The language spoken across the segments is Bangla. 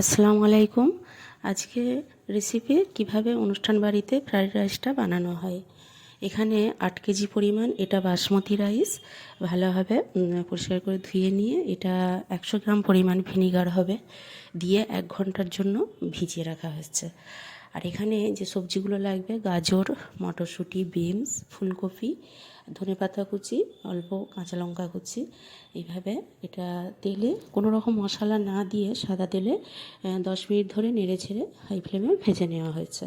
আসসালামু আলাইকুম। আজকে রেসিপি কীভাবে অনুষ্ঠান বাড়িতে ফ্রাইড রাইসটা বানানো হয়। এখানে আট কেজি পরিমাণ, এটা বাসমতি রাইস ভালোভাবে পরিষ্কার করে ধুয়ে নিয়ে এটা একশো গ্রাম পরিমাণ ভিনিগার হবে, দিয়ে এক ঘণ্টার জন্য ভিজিয়ে রাখা হচ্ছে আর এখানে যে সবজিগুলো লাগবে, গাজর, মটরশুঁটি, বিনস, ফুলকপি, ধনেপাতা কুচি, অল্প কাঁচা লঙ্কা কুচি, এইভাবে এটা তেলে কোনো রকম মশলা না দিয়ে সাদা তেলে দশ মিনিট ধরে নেড়ে ছেড়ে হাই ফ্লেমে ভেজে নেওয়া হয়েছে।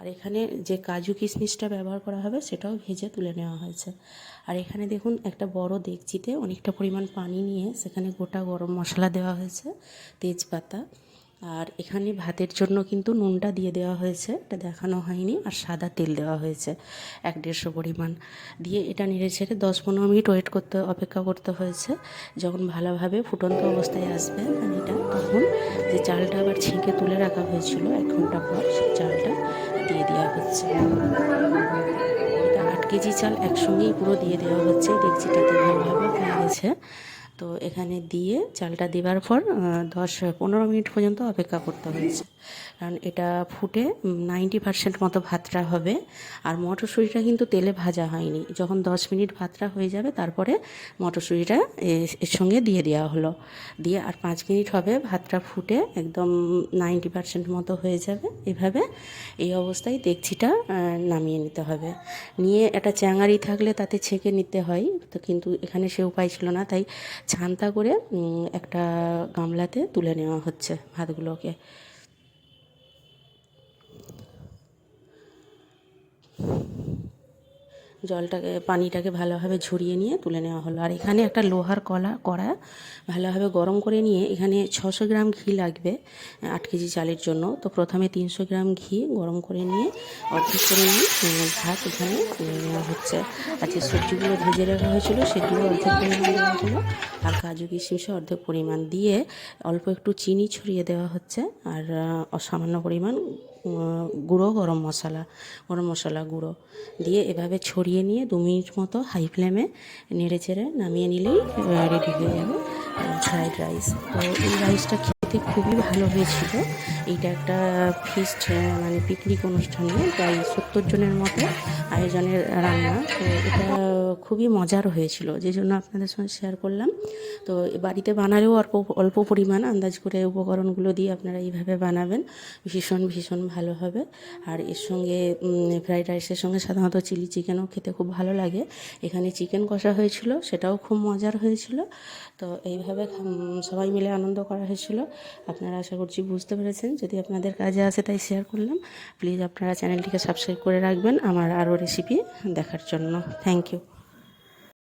আর এখানে যে কাজু কিশমিশটা ব্যবহার করা হবে, সেটাও ভেজে তুলে নেওয়া হয়েছে। আর এখানে দেখুন, একটা বড় ডেকচিতে অনেকটা পরিমাণ পানি নিয়ে সেখানে গোটা গরম মশলা দেওয়া হয়েছে, তেজপাতা। আর এখানে ভাতের জন্য কিন্তু নুনটা দিয়ে দেওয়া হয়েছে, এটা দেখানো হয়নি। আর সাদা তেল দেওয়া হয়েছে, এক দেড়শো পরিমাণ। দিয়ে এটা নেড়ে ছেড়ে দশ পনেরো মিনিট ওয়েট করতে, অপেক্ষা করতে হয়েছে। যখন ভালোভাবে ফুটন্ত অবস্থায় আসবে পানিটা, তখন যে চালটা আবার ছেঁকে তুলে রাখা হয়েছিল এক ঘণ্টা পর চালটা হচ্ছে এটা আট কেজি চাল একসঙ্গেই পুরো দিয়ে দেওয়া হচ্ছে। ডেকচিটাতে ভালোভাবে হয়ে গেছে। তো এখানে দিয়ে চালটা দেওয়ার পর দশ, পনেরো মিনিট পর্যন্ত অপেক্ষা করতে হয়েছে। কারণ এটা ফুটে নাইনটি পার্সেন্ট মতো ভাতটা হবে। আর মটরশুঁটিটা কিন্তু তেলে ভাজা হয়নি। যখন দশ মিনিট ভাতটা হয়ে যাবে, তারপরে মটরশুঁটিটা এর সঙ্গে দিয়ে দেওয়া হলো। দিয়ে আর পাঁচ মিনিট হবে ভাতটা ফুটে একদম নাইনটি পার্সেন্ট মতো হয়ে যাবে। এভাবে এই অবস্থায় দেখছিটা নামিয়ে নিতে হবে। নিয়ে একটা চ্যাঙারি থাকলে তাতে ছেঁকে নিতে হয়। তো কিন্তু এখানে সে উপায় ছিল না। তাই ছান্তা করে একটা গামলাতে তুলে নেওয়া হচ্ছে ভাতগুলোকে জলটাকে, পানিটাকে ভালোভাবে ঝরিয়ে নিয়ে তুলে নেওয়া হলো। আর এখানে একটা লোহার কলা, কড়া ভালোভাবে গরম করে নিয়ে এখানে ছশো গ্রাম ঘি লাগবে, আট কেজি চালের জন্য। তো প্রথমে তিনশো গ্রাম ঘি গরম করে নিয়ে, অর্ধেক করে নিয়ে ভাত এখানে নেওয়া হচ্ছে। আর যে সবজিগুলো ভেজে রাখা হয়েছিল সেগুলো অর্ধেক পরিমাণ দেওয়া হলো। আর কাজু কিশমিশে অর্ধেক পরিমাণ দিয়ে অল্প একটু চিনি ছড়িয়ে দেওয়া হচ্ছে। আর সামান্য পরিমাণ গুঁড়ো, গরম মশলা গরম মশলা গুঁড়ো দিয়ে এভাবে ছড়িয়ে নিয়ে দু মিনিট মতো হাই ফ্লেমে নেড়ে চেড়ে নামিয়ে নিলেই রেডি হয়ে যাবে ফ্রাইড রাইস তো এই রাইসটা খেতে খুবই ভালো হয়েছিল। এইটা একটা ফিস্ট মানে পিকনিক অনুষ্ঠানে প্রায় সত্তর জনের মতো আয়োজনের রান্না। তো এটা খুবই মজার হয়েছিল, যে জন্য আপনাদের সঙ্গে শেয়ার করলাম। তো বাড়িতে বানালেও অল্প অল্প পরিমাণ আন্দাজ করে উপকরণগুলো দিয়ে আপনারা এইভাবে বানাবেন। ভীষণ ভীষণ ভালো হবে। আর এর সঙ্গে ফ্রাইড রাইসের সঙ্গে সাধারণত চিলি চিকেনও খেতে খুব ভালো লাগে। এখানে চিকেন কষা হয়েছিল, সেটাও খুব মজার হয়েছিল। তো এইভাবে সবাই মিলে আনন্দ করা হয়েছিল। আপনারা আশা করছি বুঝতে পেরেছেন। যদি আপনাদের কাজে আসে তাই শেয়ার করলাম। প্লিজ আপনারা চ্যানেলটিকে সাবস্ক্রাইব করে রাখবেন আমার আরও রেসিপি দেখার জন্য। Thank you